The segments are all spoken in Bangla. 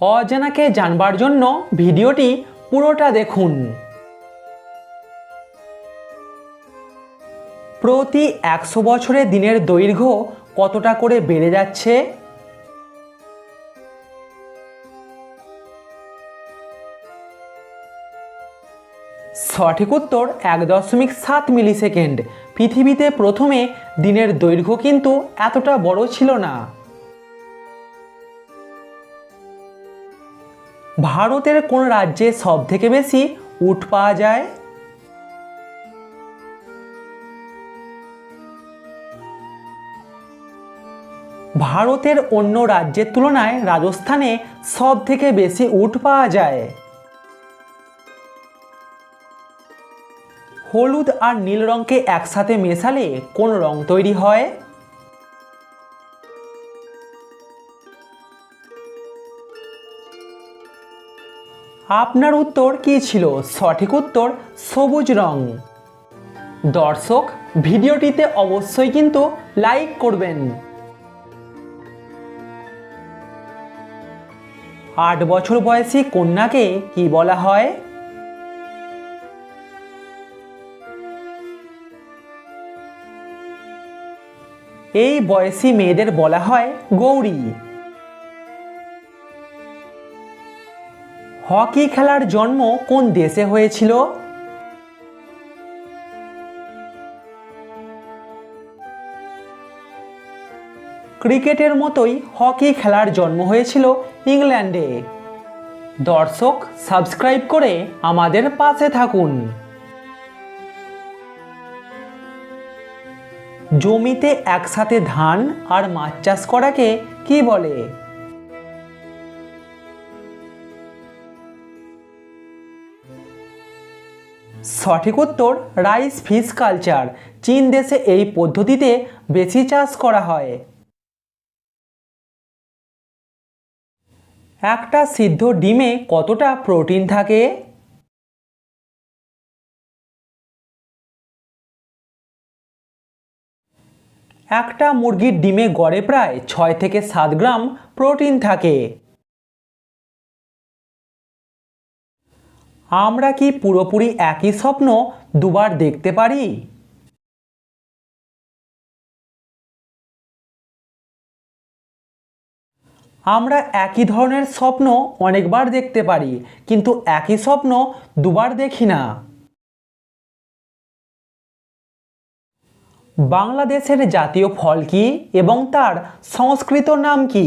অজানাকে জানবার জন্য ভিডিওটি পুরোটা দেখুন। প্রতি একশো বছরে দিনের দৈর্ঘ্য কতটা করে বেড়ে যাচ্ছে? সঠিক উত্তর এক দশমিক সাত মিলি সেকেন্ড পৃথিবীতে প্রথমে দিনের দৈর্ঘ্য কিন্তু এতটা বড় ছিল না। ভারতের কোন রাজ্যে সব থেকে বেশি উট পাওয়া যায়? ভারতের অন্য রাজ্যের তুলনায় রাজস্থানে সব থেকে বেশি উট পাওয়া যায়। হলুদ আর নীল রঙকে একসাথে মেশালে কোন রং তৈরি হয়? আপনার উত্তর কী ছিল? সঠিক উত্তর, সবুজ রং। দর্শক, ভিডিওটিতে অবশ্যই কিন্তু লাইক করবেন। আট বছর বয়সী কন্যাকে কি বলা হয়? এই বয়সী মেয়েদের বলা হয় গৌরী। হকি খেলার জন্ম কোন দেশে হয়েছিল? ক্রিকেটের মতোই হকি খেলার জন্ম হয়েছিল ইংল্যান্ডে। দর্শক, সাবস্ক্রাইব করে আমাদের পাশে থাকুন। জমিতে একসাথে ধান আর মাছ চাষ করাকে কি বলে? সঠিক উত্তর রাইস ফিশ কালচার চীন দেশে এই পদ্ধতিতে বেশি চাষ করা হয়। একটা সিদ্ধ ডিমে কতটা প্রোটিন থাকে? একটা মুরগির ডিমে গড়ে প্রায় ছয় থেকে সাত গ্রাম প্রোটিন থাকে। আমরা কি পুরোপুরি একই স্বপ্ন দুবার দেখতে পারি? আমরা একই ধরনের স্বপ্ন অনেকবার দেখতে পারি, কিন্তু একই স্বপ্ন দুবার দেখি না। বাংলাদেশের জাতীয় ফল কি এবং তার সংস্কৃত নাম কি?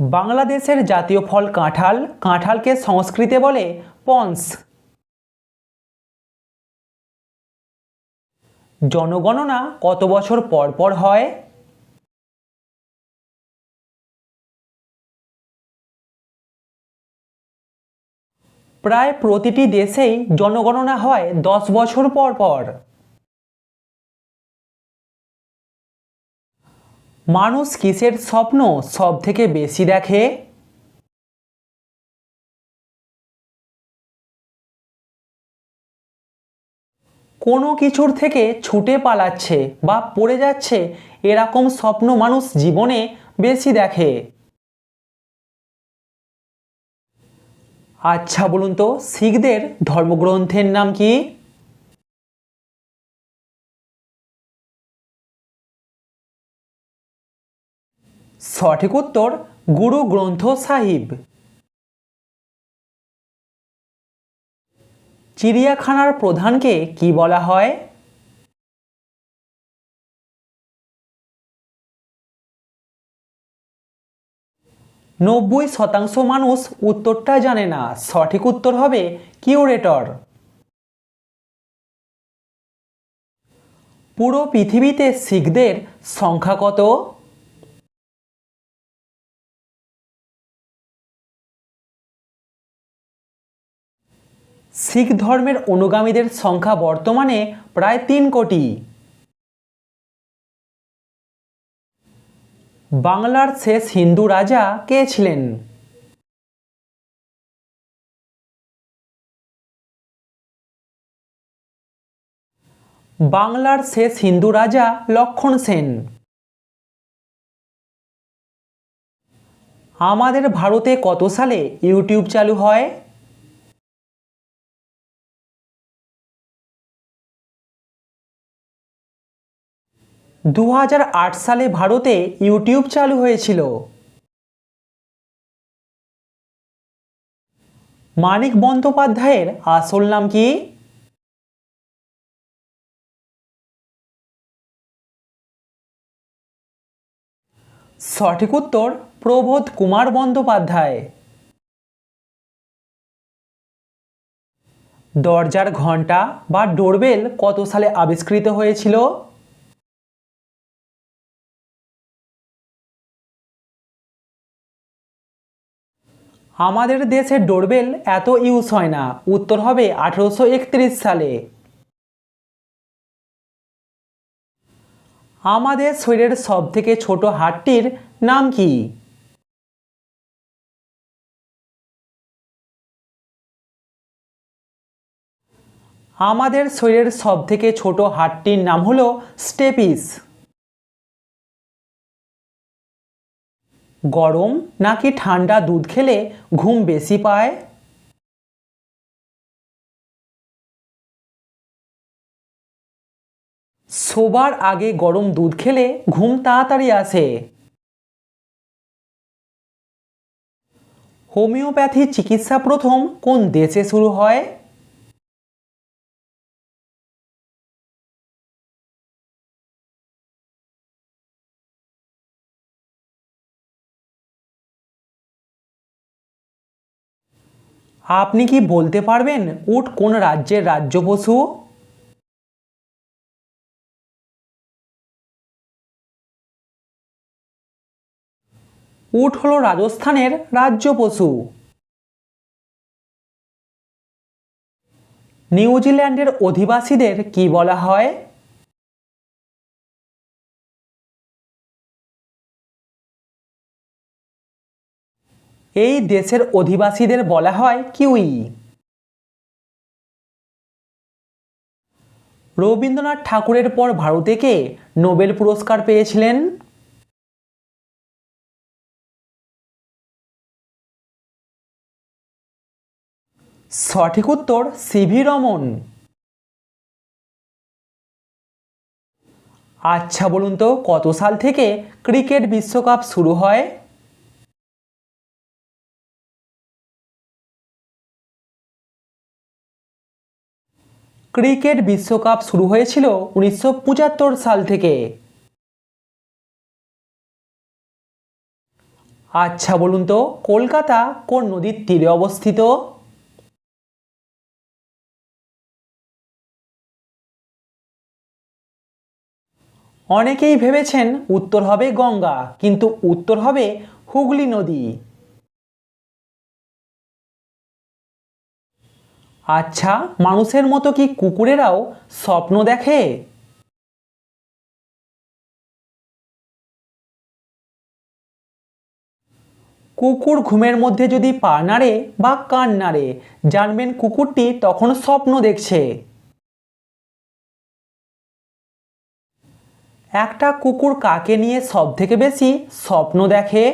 বাংলাদেশের জাতীয় ফল কাঁঠাল, কাঁঠালকে সংস্কৃতে বলে পন্স। জনগণনা কত বছর পর পর হয়? প্রায় প্রতিটি দেশেই জনগণনা হয় দশ বছর পর পর। মানুষ কিসের স্বপ্ন সব থেকে বেশি দেখে? কোনো কিছুর থেকে ছুটে পালাচ্ছে বা পড়ে যাচ্ছে এরকম স্বপ্ন মানুষ জীবনে বেশি দেখে। আচ্ছা বলুন তো, শিখদের ধর্মগ্রন্থের নাম কি? সঠিক উত্তর গুরু গ্রন্থ সাহিব। চিড়িয়াখানার প্রধানকে কি বলা হয়? নব্বই শতাংশ মানুষ উত্তরটা জানে না। সঠিক উত্তর হবে কিউরেটর। পুরো পৃথিবীতে শিখদের সংখ্যা কত? শিখ ধর্মের অনুগামীদের সংখ্যা বর্তমানে প্রায় তিন কোটি। বাংলার শেষ হিন্দু রাজা কে ছিলেন? বাংলার শেষ হিন্দু রাজা লক্ষণ সেন। আমাদের ভারতে কত সালে ইউটিউব চালু হয়? দু হাজার আট সালে ভারতে ইউটিউব চালু হয়েছিল। মানিক বন্দ্যোপাধ্যায়ের আসল নাম কি? সঠিক উত্তর, প্রবোধ কুমার বন্দ্যোপাধ্যায়। দরজার ঘণ্টা বা ডোরবেল কত সালে আবিষ্কৃত হয়েছিল? আমাদের দেশে ডোরবেল এত ইউজ হয় না। উত্তর হবে আঠেরোশো একত্রিশ সালে। আমাদের শরীরের সব থেকে ছোট হাড়টির নাম কি? আমাদের শরীরের সব থেকে ছোট হাড়টির নাম হলো স্টেপিস। গরম নাকি ঠান্ডা দুধ খেলে ঘুম বেশি পায়? শোবার আগে গরম দুধ খেলে ঘুম তাড়াতাড়ি আসে। হোমিওপ্যাথি চিকিৎসা প্রথম কোন দেশে শুরু হয়? আপনি কি বলতে পারবেন উট কোন রাজ্যের রাজ্য পশু? উট হলো রাজস্থানের রাজ্য পশু। নিউজিল্যান্ডের অধিবাসীদের কি বলা হয়? এই দেশের অধিবাসীদের বলা হয় কিউই। রবীন্দ্রনাথ ঠাকুরের পর ভারতে কে নোবেল পুরস্কার পেয়েছিলেন? সঠিক উত্তর সিভি রমন। আচ্ছা বলুন তো, কত সাল থেকে ক্রিকেট বিশ্বকাপ শুরু হয়? ক্রিকেট বিশ্বকাপ শুরু হয়েছিল উনিশশো পঁচাত্তর সাল থেকে। আচ্ছা বলুন তো, কলকাতা কোন নদীর তীরে অবস্থিত? অনেকেই ভেবেছেন উত্তর হবে গঙ্গা, কিন্তু উত্তর হবে হুগলি নদী। আচ্ছা মানুষের মতো কি কুকুরেরাও স্বপ্ন দেখে? কুকুর ঘুমের মধ্যে যদি পা নাড়ে বা কান নাড়ে, জানবেন কুকুরটি তখন স্বপ্ন দেখছে। একটা কুকুর কাকে নিয়ে সব থেকে বেশি স্বপ্ন দেখে?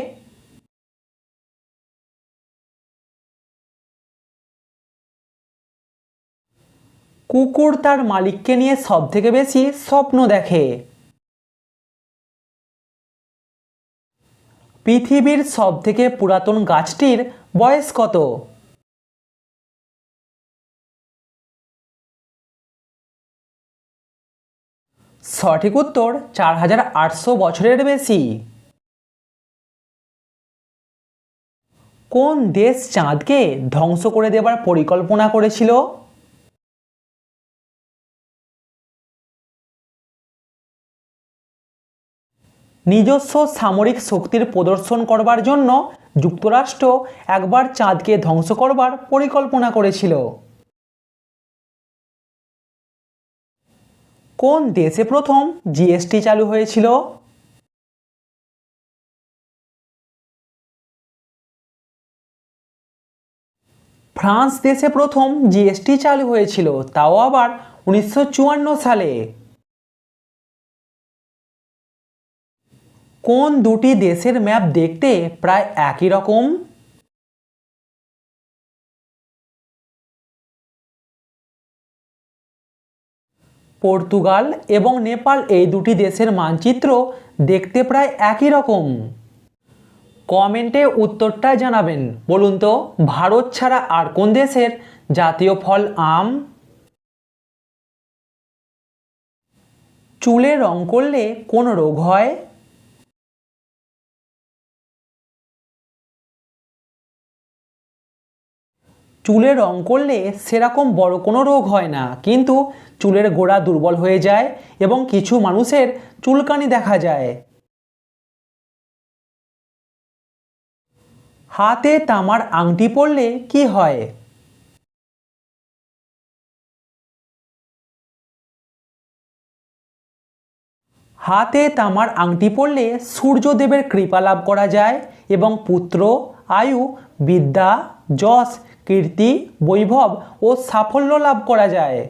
কুকুর তার মালিককে নিয়ে সব থেকে বেশি স্বপ্ন দেখে। পৃথিবীর সব থেকে পুরাতন গাছটির বয়স কত? সঠিক উত্তর চার হাজার আটশো বছরের বেশি। কোন দেশ চাঁদকে ধ্বংস করে দেবার পরিকল্পনা করেছিল? নিজস্ব সামরিক শক্তির প্রদর্শন করবার জন্য যুক্তরাষ্ট্র একবার চাঁদকে ধ্বংস করবার পরিকল্পনা করেছিল। কোন দেশে প্রথম জিএসটি চালু হয়েছিল? ফ্রান্স দেশে প্রথম জিএসটি চালু হয়েছিল, তাও আবার উনিশশো চুয়ান্ন সালে। কোন দুটি দেশের ম্যাপ দেখতে প্রায় একই রকম? পর্তুগাল এবং নেপাল এই দুটি দেশের মানচিত্র দেখতে প্রায় একই রকম। কমেন্টে উত্তরটা জানাবেন। বলুন তো, ভারত ছাড়া আর কোন দেশের জাতীয় ফল আম? চুলে রং করলে কোন রোগ হয়? চুলে রং করলে সেরকম বড় কোনো রোগ হয় না। কিন্তু চুলের গোড়া দুর্বল হয়ে যায় এবং কিছু মানুষের চুলকানি দেখা যায়। হাতে তামার আংটি পরলে কি হয়? হাতে তামার আংটি পরলে সূর্যদেবের কৃপা লাভ করা যায় এবং পুত্র, আয়ু, বিদ্যা, যশ কীর্তি, বৈভব ও সাফল্য লাভ করা যায়।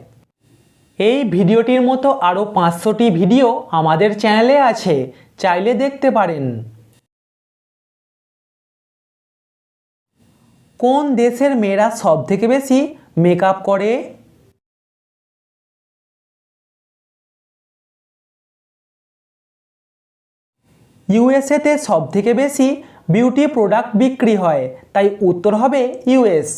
এই ভিডিওটির মতো আরও পাঁচশোটি ভিডিও আমাদের চ্যানেলে আছে, চাইলে দেখতে পারেন। কোন দেশের মেয়েরা সব থেকে বেশি মেকআপ করে? ইউএসএতে সব থেকে বেশি বিউটি প্রোডাক্ট বিক্রি হয় তাই উত্তর হবে ইউএস